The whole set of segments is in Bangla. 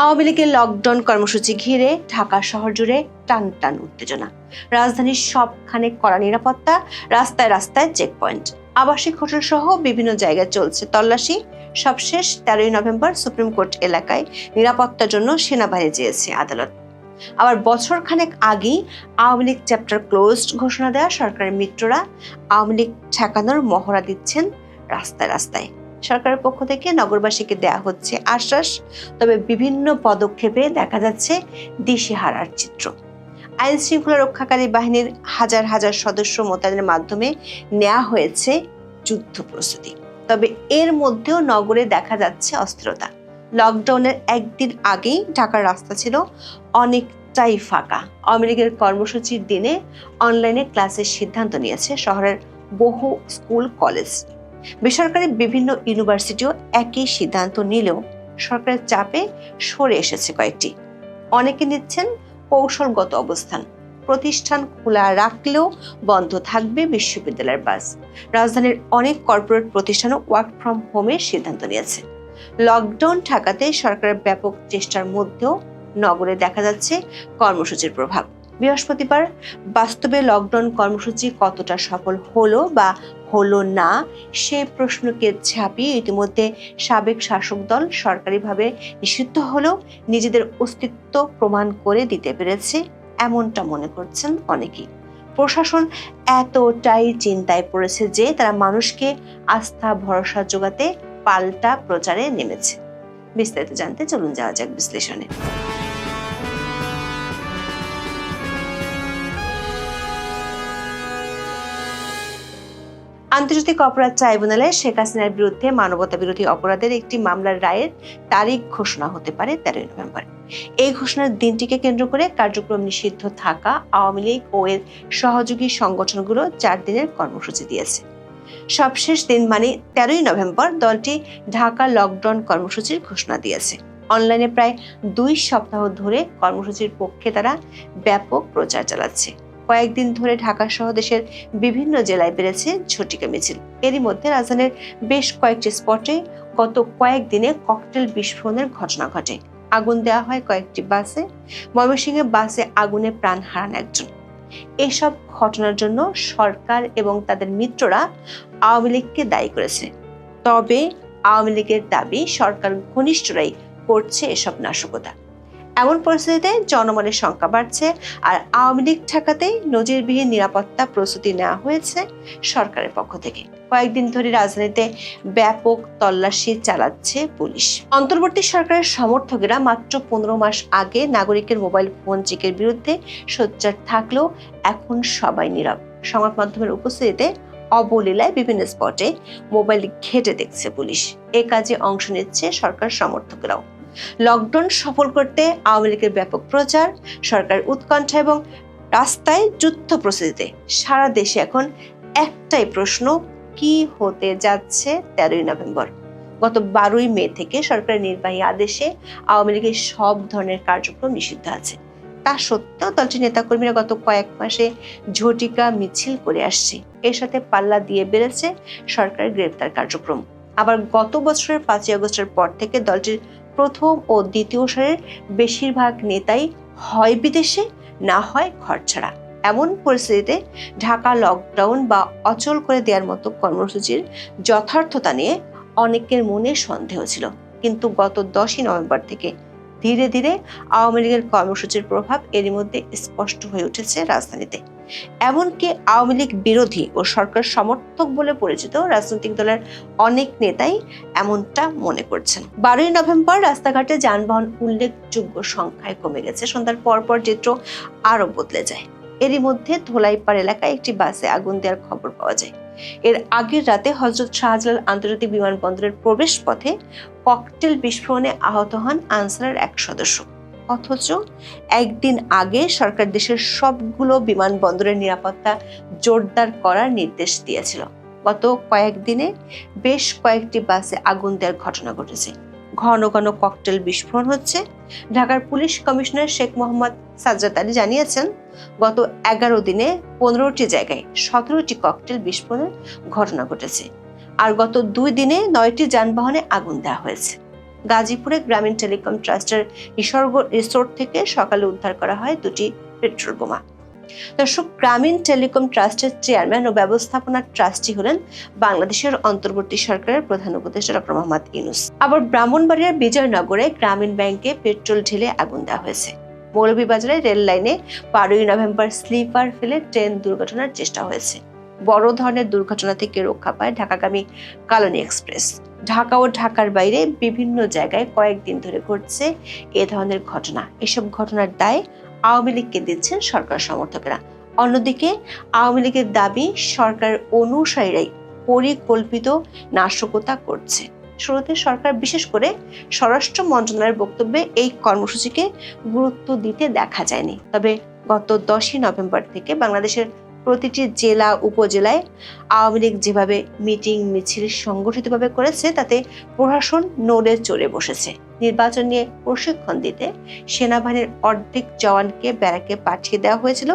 আওয়ামী লীগের লকডাউন কর্মসূচি ঘিরে ঢাকা শহর জুড়ে টান টান উত্তেজনা। রাজধানীর সবখানে কড়া নিরাপত্তা, রাস্তায় রাস্তায় চেকপয়েন্ট আবাসিক হোটেল সহ বিভিন্ন জায়গায় চলছে তল্লাশি। সবশেষ তেরোই নভেম্বর সুপ্রিম কোর্ট এলাকায় নিরাপত্তার জন্য সেনাবাহিনী চেয়েছে আদালত। আবার বছর খানেক আগেই আওয়ামী লীগ চ্যাপ্টার ক্লোজড ঘোষণা দেওয়া সরকারের মিত্ররা আওয়ামী লীগ ঠেকানোর মহড়া দিচ্ছেন রাস্তায় রাস্তায়। সরকারের পক্ষ থেকে নগরবাসীকে দেয়া হচ্ছে আশ্বাস। তবে বিভিন্ন পদক্ষেপে দেখা যাচ্ছে দিশেহারার চিত্র। আইন শৃঙ্খলা রক্ষাকারী বাহিনীর হাজার হাজার সদস্য মোতায়েনের মাধ্যমে নেওয়া হয়েছে যুদ্ধ প্রস্তুতি। তবে এর মধ্যেও নগরে দেখা যাচ্ছে অস্থিরতা। লকডাউনের একদিন আগেই ঢাকার রাস্তা ছিল অনেকটাই ফাঁকা। লীগের কর্মসূচির দিনে অনলাইনে ক্লাসের সিদ্ধান্ত নিয়েছে শহরের বহু স্কুল, কলেজ। বেসরকারি বিভিন্ন ইউনিভার্সিটিও একই সিদ্ধান্ত নিলেও সরকারের চাপে সরে এসেছে কয়েকটি। অনেকে নিচ্ছেন কৌশলগত অবস্থান, প্রতিষ্ঠান খোলা রাখলেও বন্ধ থাকবে বিশ্ববিদ্যালয়ের বাস। রাজধানীর অনেক কর্পোরেট প্রতিষ্ঠানও ওয়ার্ক ফ্রম হোমের সিদ্ধান্ত নিয়েছে। লকডাউন ঠেকাতে সরকারের ব্যাপক চেষ্টার মধ্যেও নগরে দেখা যাচ্ছে কর্মসূচির প্রভাব। বৃহস্পতিবার বাস্তবে লকডাউন কর্মসূচি কতটা সফল হলো বা হলো না, সে প্রশ্নকে ছাপিয়ে ইতিমধ্যে সাবেক শাসক দল সরকারিভাবে নিষিদ্ধ হলেও নিজেদের অস্তিত্ব প্রমাণ করে দিতে পেরেছে এমনটা মনে করছেন অনেকেই। প্রশাসন এতটাই চিন্তায় পড়েছে যে তারা মানুষকে আস্থা, ভরসা যোগাতে পাল্টা প্রচারে নেমেছে। বিস্তারিত জানতে চলুন, যাওয়া যাক বিশ্লেষণে। আন্তর্জাতিক অপরাধ ট্রাইব্যুনালে শেখ হাসিনার বিরুদ্ধে মানবতা বিরোধী অপরাধের একটি মামলার রায়ের তারিখ ঘোষণা হতে পারে তেরোই নভেম্বর। এই ঘোষণার দিনটিকে কেন্দ্র করে কার্যক্রম নিষিদ্ধ থাকা আওয়ামী লীগ ও এর সহযোগী সংগঠনগুলো চার দিনের কর্মসূচি দিয়েছে। সবশেষ দিন মানে তেরোই নভেম্বর দলটি ঢাকা লকডাউন কর্মসূচির ঘোষণা দিয়েছে। অনলাইনে প্রায় দুই সপ্তাহ ধরে কর্মসূচির পক্ষে তারা ব্যাপক প্রচার চালাচ্ছে। কয়েকদিন ধরে ঢাকা সহ দেশের বিভিন্ন জেলায় বেড়েছে ঝটিকা মিছিল। এরই মধ্যে রাজধানীর বেশ কয়েকটি স্পটে গত কয়েকদিনে ককটেল বিস্ফোরণের ঘটনা ঘটে। আগুন দেওয়া হয় কয়েকটি বাসে। ময়মনসিংহে বাসে আগুনে প্রাণ হারান একজন। এসব ঘটনার জন্য সরকার এবং তাদের মিত্ররা আওয়ামী লীগকে দায়ী করেছে। তবে আওয়ামী লীগের দাবি সরকার ঘনিষ্ঠরাই করছে এসব নাশকতা। এমন পরিস্থিতিতে জনমনের সংখ্যা বাড়ছে আর আওয়ামী লীগ ঠেকাতেই নজিরবিহীন নিরাপত্তা প্রস্তুতি নেওয়া হয়েছে সরকারের পক্ষ থেকে। কয়েকদিন ধরে রাজধানীতে ব্যাপক তল্লাশি চালাচ্ছে পুলিশ। অন্তর্বর্তী সরকারের সমর্থকেরা মাত্র পনেরো মাস আগে নাগরিকের মোবাইল ফোন চেকের বিরুদ্ধে সোচ্চার থাকলেও এখন সবাই নীরব। সংবাদ মাধ্যমের উপস্থিতিতে অবলীলায় বিভিন্ন স্পটে মোবাইল ঘেটে দেখছে পুলিশ। এ কাজে অংশ নিচ্ছে সরকার সমর্থকেরাও। লকডাউন সফল করতে আওয়ামী লীগের ব্যাপক প্রচার, সরকার উৎকণ্ঠা এবং রাস্তায় যুদ্ধ প্রস্তুতিতে। সারা দেশে এখন একটাই প্রশ্ন, কি হতে যাচ্ছে তেরোই নভেম্বর? গত বারোই মে থেকে সরকারের নির্বাহী আদেশে আওয়ামী লীগের সব ধরনের কার্যক্রম নিষিদ্ধ আছে। তা সত্ত্বেও দলটির নেতাকর্মীরা গত কয়েক মাসে ঝটিকা মিছিল করে আসছে। এর সাথে পাল্লা দিয়ে বেড়েছে সরকারের গ্রেপ্তার কার্যক্রম। আবার গত বছরের পাঁচই আগস্টের পর থেকে দলটির প্রথম ও দ্বিতীয় সারের বেশিরভাগ নেতাই হয় বিদেশে, না হয় ঘর ছাড়া এমন পরিস্থিতিতে ঢাকা লকডাউন বা অচল করে দেওয়ার মতো কর্মসূচির যথার্থতা নিয়ে অনেকের মনে সন্দেহ ছিল। কিন্তু গত দশই নভেম্বর থেকে ধীরে ধীরে আওয়ামী লীগের কর্মসূচির প্রভাব এরই মধ্যে স্পষ্ট হয়ে উঠেছে রাজধানীতে। এমনকি আওয়ামী লীগ বিরোধী ও সরকার সমর্থক বলে পরিচিত রাজনৈতিক দলের অনেক নেতাই এমনটা মনে করছেন। বারোই নভেম্বর রাস্তাঘাটে যানবাহন উল্লেখযোগ্য সংখ্যায় কমে গেছে। সন্ধ্যার পরপর চিত্র আরও বদলে যায়। এরই মধ্যে ধোলাইপাড় এলাকায় একটি বাসে আগুন দেওয়ার খবর পাওয়া যায়। এর আগের রাতে হজরত শাহজালাল আন্তর্জাতিক বিমানবন্দরের প্রবেশ পথে ককটেল বিস্ফোরণে আহত হন আনসারের এক সদস্য। অথচ একদিন আগে সরকার দেশের সবগুলো বিমানবন্দরের নিরাপত্তা জোরদার করার নির্দেশ দিয়েছিল। গত কয়েকদিনে বেশ কয়েকটি বাসে আগুন দেওয়ার ঘটনা ঘটেছে। ঘন ঘন ককটেল বিস্ফোরণ হচ্ছে। ঢাকার পুলিশ কমিশনার শেখ মোহাম্মদ সাজ্জাদ আলী জানিয়েছেন, গত এগারো দিনে পনেরোটি জায়গায় সতেরোটি ককটেল বিস্ফোরণের ঘটনা ঘটেছে। আর গত দুই দিনে নয়টি যানবাহনে আগুন দেওয়া হয়েছে। গাজীপুরে গ্রামীণ টেলিকম ট্রাস্টের নিসর্গ রিসোর্ট থেকে সকালে উদ্ধার করা হয় দুটি পেট্রোল বোমা। দর্শক, গ্রামীণ টেলিকম ট্রাস্টের চেয়ারম্যান ও ব্যবস্থাপনা ট্রাস্টি হলেন বাংলাদেশের অন্তর্বর্তী সরকারের প্রধান উপদেষ্টা ডক্টর মোহাম্মদ ইউনুস। আবার ব্রাহ্মণবাড়িয়ার বিজয়নগরে গ্রামীণ ব্যাংকে পেট্রোল ঢেলে আগুন দেওয়া হয়েছে। মৌলভীবাজারে রেল লাইনে বারোই নভেম্বর স্লিপার ফেলে ট্রেন দুর্ঘটনার চেষ্টা হয়েছে। বড় ধরনের দুর্ঘটনা থেকে রক্ষা পায় ঢাকাগামী কালনী এক্সপ্রেস। ঢাকা ও ঢাকার বাইরে বিভিন্ন জায়গায় কয়েকদিন ধরে ঘটছে এ ধরনের ঘটনা। এসব ঘটনার দায় আওয়ামী লীগকে দিচ্ছেন সরকার সমর্থকেরা। অন্যদিকে, আওয়ামী লীগের দাবি সরকার অনুসারীরাই পরিকল্পিত নাশকতা করছে। শুরুতে সরকার বিশেষ করে স্বরাষ্ট্র মন্ত্রণালয়ের বক্তব্যে এই কর্মসূচিকে গুরুত্ব দিতে দেখা যায়নি। তবে গত দশই নভেম্বর থেকে বাংলাদেশের প্রতিটি জেলা, উপজেলায় আওয়ামী লীগ যেভাবে মিটিং, মিছিল সংগঠিতভাবে করেছে, তাতে প্রশাসন নড়ে চড়ে বসেছে। নির্বাচন নিয়ে প্রশিক্ষণ দিতে সেনাবাহিনীর অর্ধেক জওয়ানকে ব্যারাকে পাঠিয়ে দেওয়া হয়েছিল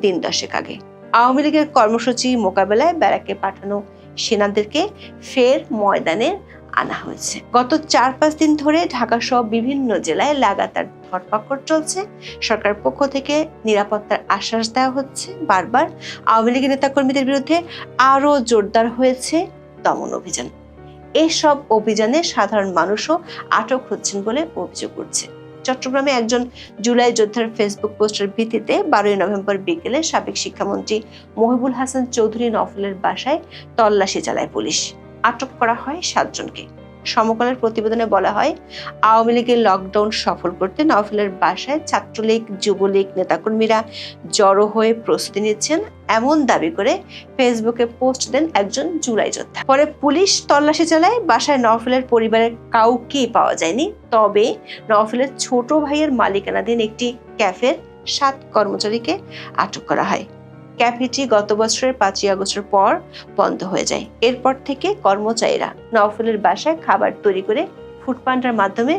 দিন দশেক আগে। আওয়ামী লীগের কর্মসূচি মোকাবেলায় ব্যারাকে পাঠানো সেনাদেরকে ফের ময়দানে আনা হয়েছে। গত চার পাঁচ দিন ধরে ঢাকা সহ বিভিন্ন জেলায় লাগাতার ধরপাকড় চলছে। সরকার পক্ষ থেকে নিরাপত্তার আশ্বাস দেওয়া হচ্ছে। বারবার আওয়ামী লীগের নেতাকর্মীদের বিরুদ্ধে আরও জোরদার হয়েছে দমন অভিযান। এসব অভিযানে সাধারণ মানুষও আটক হচ্ছেন বলে অভিযোগ উঠছে। চট্টগ্রামে একজন জুলাই যোদ্ধার ফেসবুক পোস্টের ভিত্তিতে বারোই নভেম্বর বিকেলে সাবেক শিক্ষামন্ত্রী মহিবুল হাসান চৌধুরী নফলের বাসায় তল্লাশি চালায় পুলিশ। আটক করা হয় সাতজনকে। সমকালের প্রতিবেদনে বলা হয়, আওয়ামী লীগের লকডাউন সফল করতে নভেলের বাসায় ছাত্রলীগ, যুবলীগ নেতাকর্মীরা জড়ো হয়ে প্রস্তুতি নিচ্ছেন। এমন দাবি করে ফেসবুকে পোস্ট দেন একজন জুলাই যোদ্ধা। পরে পুলিশ তল্লাশি চালায়, বাসায় নফলের পরিবারের কাউকেই পাওয়া যায়নি। তবে নফলের ছোট ভাইয়ের মালিকানাধীন একটি ক্যাফের সাত কর্মচারীকে আটক করা হয়। ক্যাফেটি গত বছরের পাঁচই আগস্টের পর বন্ধ হয়ে যায়। এরপর থেকে কর্মচারীরা নওফুলের বাসায় খাবার তৈরি করে ফুডপান্ডার মাধ্যমে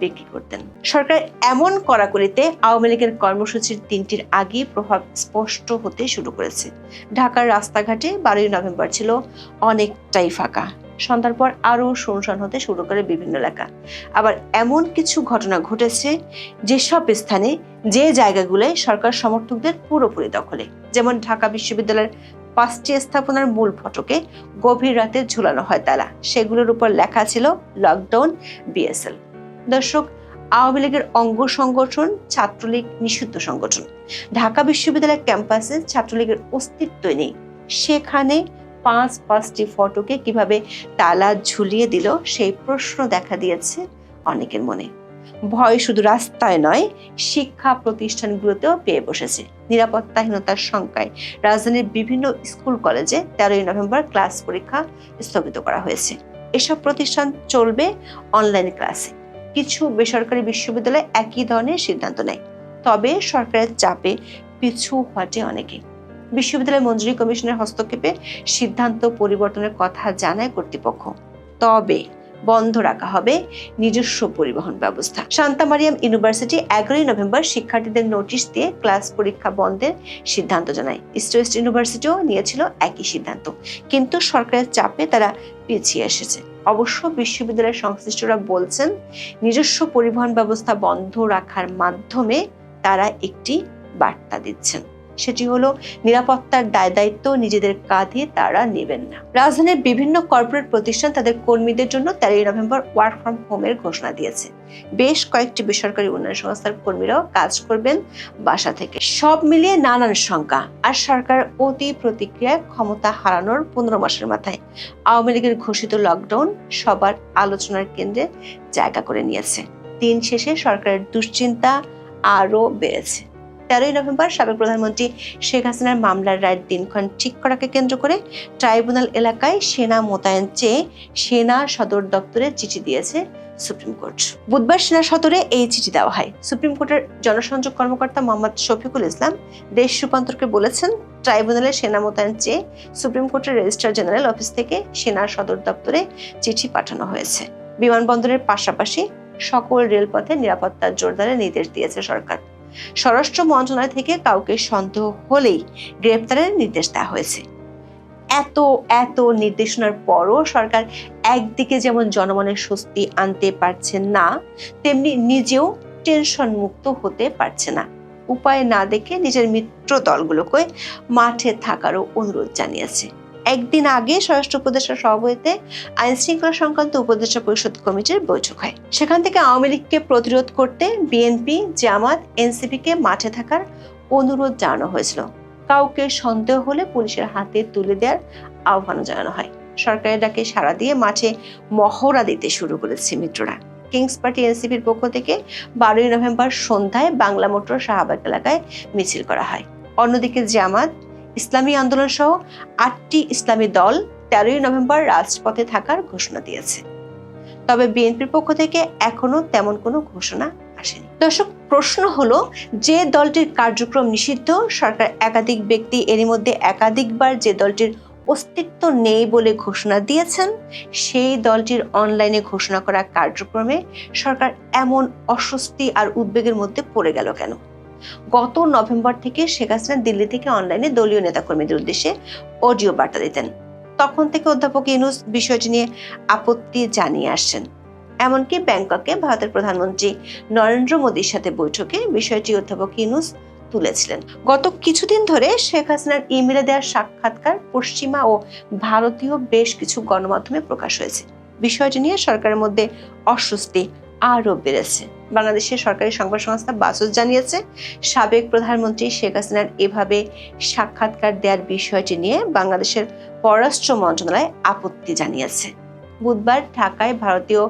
বিক্রি করতেন। সরকার এমন কড়াকড়িতে আওয়ামী লীগের কর্মসূচির তিনটির আগে প্রভাব স্পষ্ট হতে শুরু করেছে। ঢাকার রাস্তাঘাটে বারোই নভেম্বর ছিল অনেকটাই ফাঁকা। সন্ধ্যার পর আরও শুনশান হতে শুরু করে বিভিন্ন এলাকা। আবার এমন কিছু ঘটনা ঘটেছে যেসব স্থানে যে জায়গাগুলোয় সরকার সমর্থকদের পুরোপুরি দখলে। যেমন ঢাকা বিশ্ববিদ্যালয়ের পাঁচটি স্থাপনার মূল ফটকে গভীর রাতে ঝুলানো হয় তালা। সেগুলোর উপর লেখা ছিল লকডাউন, বিএসএল। দর্শক, আওয়ামী লীগের অঙ্গ সংগঠন ছাত্রলীগ নিষিদ্ধ সংগঠন। ঢাকা বিশ্ববিদ্যালয় ক্যাম্পাসে ছাত্রলীগের অস্তিত্বই নেই। সেখানে পাঁচ পাঁচটি ফটোকে কীভাবে তালা ঝুলিয়ে দিল, সেই প্রশ্ন দেখা দিয়েছে অনেকের মনে। ভয় শুধু রাস্তায় নয়, শিক্ষা প্রতিষ্ঠানগুলোতেও পেয়ে বসেছে। নিরাপত্তাহীনতার শঙ্কায় রাজধানীর বিভিন্ন স্কুল কলেজে তেরোই নভেম্বর ক্লাস পরীক্ষা স্থগিত করা হয়েছে। এসব প্রতিষ্ঠান চলবে অনলাইন ক্লাসে। কিছু বেসরকারি বিশ্ববিদ্যালয় একই ধরনের সিদ্ধান্ত নেয়। তবে সরকারের চাপে পিছু হটে অনেকে। বিশ্ববিদ্যালয় মঞ্জুরি কমিশনের হস্তক্ষেপে সিদ্ধান্ত পরিবর্তনের কথা জানায় কর্তৃপক্ষ। তবে বন্ধ রাখা হবে নিজস্ব পরিবহন ব্যবস্থা। শান্তা মারিয়াম ইউনিভার্সিটি এগারোই নভেম্বর শিক্ষার্থীদের নোটিশ দিয়ে ক্লাস পরীক্ষা বন্ধের সিদ্ধান্ত জানায়। ইস্ট ওয়েস্ট ইউনিভার্সিটিও নিয়েছিল একই সিদ্ধান্ত, কিন্তু সরকারের চাপে তারা পিছিয়ে এসেছে। অবশ্য বিশ্ববিদ্যালয়ের সংশ্লিষ্টরা বলছেন, নিজস্ব পরিবহন ব্যবস্থা বন্ধ রাখার মাধ্যমে তারা একটি বার্তা দিচ্ছেন। সেটি হলো নিরাপত্তার দায় দায়িত্ব নিজেদের কাঁধে তারা নেবেন না। রাজধানীর বিভিন্ন কর্পোরেট প্রতিষ্ঠান তাদের কর্মীদের জন্য তেরোই নভেম্বর ওয়ার্ক ফ্রম হোমের ঘোষণা দিয়েছে। বেশ কয়েকটি বেসরকারি উন্নয়ন সংস্থার কর্মীরাও কাজ করবেন বাসা থেকে। সব মিলিয়ে নানান শঙ্কা, আর সরকার অতি প্রতিক্রিয়ায় ক্ষমতা হারানোর পনেরো মাসের মাথায় আওয়ামী লীগের ঘোষিত লকডাউন সবার আলোচনার কেন্দ্রে জায়গা করে নিয়েছে। দিন শেষে সরকারের দুশ্চিন্তা আরও বেড়েছে। তেরোই নভেম্বর সাবেক প্রধানমন্ত্রী শেখ হাসিনার মামলার রায়ের দিনক্ষণ ঠিক করাকে কেন্দ্র করে ট্রাইব্যুনাল এলাকায় সেনা মোতায়েন চেয়ে সেনা সদর দপ্তরে চিঠি দিয়েছে সুপ্রিম কোর্ট। বুধবার সেনা সদরে এই চিঠি দেওয়া হয়। সুপ্রিম কোর্টের জনসংযোগ কর্মকর্তা মোহাম্মদ শফিকুল ইসলাম দেশ রূপান্তরকে বলেছেন, ট্রাইব্যুনালে সেনা মোতায়েন চেয়ে সুপ্রিম কোর্টের রেজিস্ট্রার জেনারেল অফিস থেকে সেনা সদর দপ্তরে চিঠি পাঠানো হয়েছে। বিমানবন্দরের পাশাপাশি সকল রেলপথে নিরাপত্তা জোরদারের নির্দেশ দিয়েছে সরকার। স্বরাষ্ট্র মন্ত্রণালয় থেকে কাউকে সন্দেহ হলেই গ্রেপ্তারের নির্দেশ দেওয়া হয়েছে। এত এত নির্দেশনার পরও সরকার একদিকে যেমন জনমনের স্বস্তি আনতে পারছে না, তেমনি নিজেও টেনশন মুক্ত হতে পারছে না। উপায় না দেখে নিজের মিত্র দলগুলোকে মাঠে থাকারও অনুরোধ জানিয়েছে। একদিন আগে স্বরাষ্ট্র উপদেষ্টার সভাপতিতে আইন শৃঙ্খলা সংক্রান্ত উপদেষ্টা পরিষদ কমিটির বৈঠক হয়। সেখান থেকে আওয়ামী লীগকে প্রতিরোধ করতে বিএনপি, জামাত, এনসিপিকে মাঠে থাকার অনুরোধ জানানো হয়েছিল। কাউকে সন্দেহ হলে পুলিশের হাতে তুলে দেওয়ার আহ্বান জানানো হয়। সরকারের ডাকে সাড়া দিয়ে মাঠে মহড়া দিতে শুরু করেছে মিত্ররা। কিংস পার্টি, এনসিপির পক্ষ থেকে বারোই নভেম্বর সন্ধ্যায় বাংলা মোটর শাহবাগ এলাকায় মিছিল করা হয়। অন্যদিকে জামাত ইসলামী আন্দোলন সহ আটটি ইসলামী দল তেরোই নভেম্বর রাজপথে থাকার ঘোষণা দিয়েছে। তবে বিএনপির পক্ষ থেকে এখনও তেমন কোনো ঘোষণা আসেনি। দর্শক, প্রশ্ন হলো, যে দলটির কার্যক্রম নিষিদ্ধ, সরকার একাধিক ব্যক্তি এরই মধ্যে একাধিকবার যে দলটির অস্তিত্ব নেই বলে ঘোষণা দিয়েছেন, সেই দলটির অনলাইনে ঘোষণা করা কার্যক্রমে সরকার এমন অস্বস্তি আর উদ্বেগের মধ্যে পড়ে গেল কেন? গত নভেম্বর থেকে শেখ হাসিনা দিল্লি থেকে অনলাইনে দলীয় নেতাকর্মীদের উদ্দেশ্যে অডিও বার্তা দিতেন। তখন থেকে অধ্যাপক ইউনুস বিষয়টি নিয়ে আপত্তি জানিয়ে আসছেন। এমনকি ব্যাংককে ভারতের প্রধানমন্ত্রী নরেন্দ্র মোদীর সাথে বৈঠকে বিষয়টি অধ্যাপক ইউনুস তুলেছিলেন। গত কিছুদিন ধরে শেখ হাসিনার ইমেলে দেওয়া সাক্ষাৎকার পশ্চিমা ও ভারতীয় বেশ কিছু গণমাধ্যমে প্রকাশ হয়েছে। বিষয়টি নিয়ে সরকারের মধ্যে অস্বস্তি আরও বেড়েছে। বাংলাদেশের সরকারি সংবাদ সংস্থা বাসস জানিয়েছে, সাবেক প্রধানমন্ত্রী শেখ হাসিনার এভাবে সাক্ষাৎকার দেওয়ার বিষয়টি নিয়ে বাংলাদেশের পররাষ্ট্র মন্ত্রণালয় আপত্তি জানিয়েছে। বুধবার ঢাকায় ভারতীয়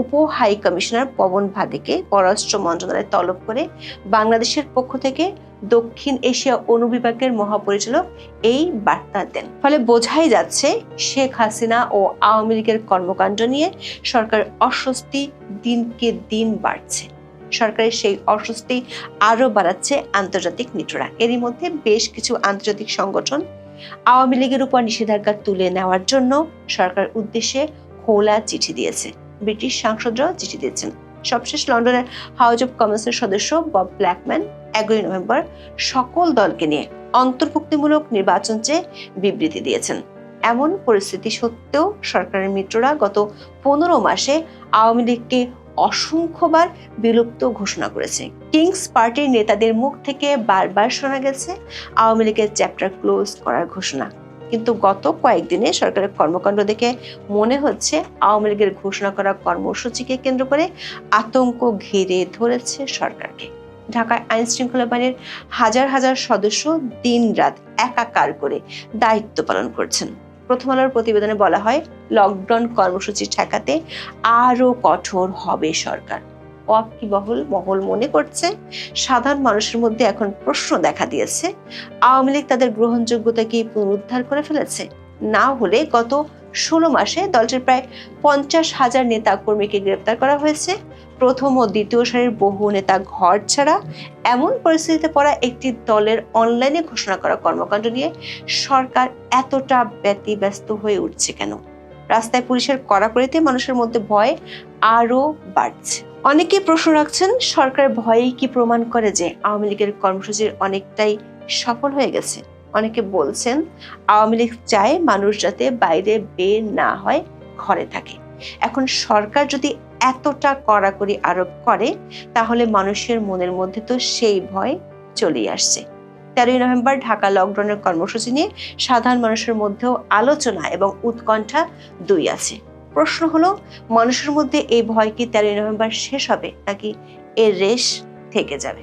উপ হাই কমিশনার পবন ভাদেকে পররাষ্ট্র মন্ত্রণালয় তলব করে বাংলাদেশের পক্ষ থেকে দক্ষিণ এশিয়া অনুবিভাগের মহাপরিচালক এই বার্তা দেন। ফলে বোঝাই যাচ্ছে, শেখ হাসিনা ও আওয়ামী লীগের কর্মকাণ্ড নিয়ে সরকার অস্বস্তি দিনকে দিন বাড়ছে। সরকারের সেই অস্বস্তি আরও বাড়াচ্ছে আন্তর্জাতিক মিত্ররা এরই মধ্যে বেশ কিছু আন্তর্জাতিক সংগঠন আওয়ামী লীগের উপর নিষেধাজ্ঞা তুলে নেওয়ার জন্য সরকার উদ্দেশ্যে খোলা চিঠি দিয়েছে। ব্রিটিশ সাংসদরাও চিঠি দিয়েছেন। সবশেষ লন্ডনের হাউস অব কমার্সের সদস্য বব ব্ল্যাকম্যান এগারোই নভেম্বর সকল দলকে নিয়ে অন্তর্ভুক্তিমূলক নির্বাচন চেয়ে বিবৃতি দিয়েছেন। এমন পরিস্থিতি সত্ত্বেও সরকারের মিত্ররা গত পনেরো মাসে আওয়ামী লীগকে অসংখ্যবার বিলুপ্ত ঘোষণা করেছে। কিংস পার্টির নেতাদের মুখ থেকে বারবার শোনা গেছে আওয়ামী লীগের চ্যাপ্টার ক্লোজ করার ঘোষণা। কিন্তু গত কয়েকদিনে সরকারের কর্মকাণ্ড দেখে মনে হচ্ছে আওয়ামী লীগের ঘোষণা করা কর্মসূচিকে কেন্দ্র করে আতঙ্ক ঘিরে ধরেছে সরকারকে। ঢাকায় আইন শৃঙ্খলা বাহিনীর হাজার হাজার সদস্য দিন রাত একাকার করে দায়িত্ব পালন করছেন। প্রথম আলোর প্রতিবেদনে বলা হয়, লকডাউন কর্মসূচি ঠেকাতে আরও কঠোর হবে সরকার। ওয়াকিবহল মহল মনে করছে? সাধারণ মানুষের মধ্যে এখন প্রশ্ন দেখা দিয়েছে, আওয়ামী লীগ তাদের গ্রহণযোগ্যতা কি পুনরুদ্ধার করে ফেলেছে? না হলে গত ষোলো মাসে দলটির প্রায় পঞ্চাশ হাজার নেতা কর্মীকে গ্রেপ্তার করা হয়েছে। প্রথম ও দ্বিতীয় সারির বহু নেতা ঘর ছাড়া এমন পরিস্থিতিতে পড়া একটি দলের অনলাইনে ঘোষণা করা কর্মকাণ্ড নিয়ে সরকার এতটা ব্যতিব্যস্ত হয়ে উঠছে কেন? রাস্তায় পুলিশের কড়াকড়িতে মানুষের মধ্যে ভয় আরও বাড়ছে। অনেকেই প্রশ্ন রাখছেন, সরকার ভয়েই কি প্রমাণ করে যে আওয়ামী লীগের কর্মসূচির অনেকটাই সফল হয়ে গেছে? অনেকে বলছেন, আওয়ামী লীগ চায় মানুষ যাতে বাইরে বের না হয়, ঘরে থাকে। এখন সরকার যদি এতটা কড়াকড়ি আরোপ করে, তাহলে মানুষের মনের মধ্যে তো সেই ভয় চলেই আসছে। তেরোই নভেম্বর ঢাকা লকডাউনের কর্মসূচি নিয়ে সাধারণ মানুষের মধ্যেও আলোচনা এবং উৎকণ্ঠা দুই আছে। প্রশ্ন হলো, মানুষের মধ্যে এই ভয় কি তেরোই নভেম্বর শেষ হবে, নাকি এর রেশ থেকে যাবে?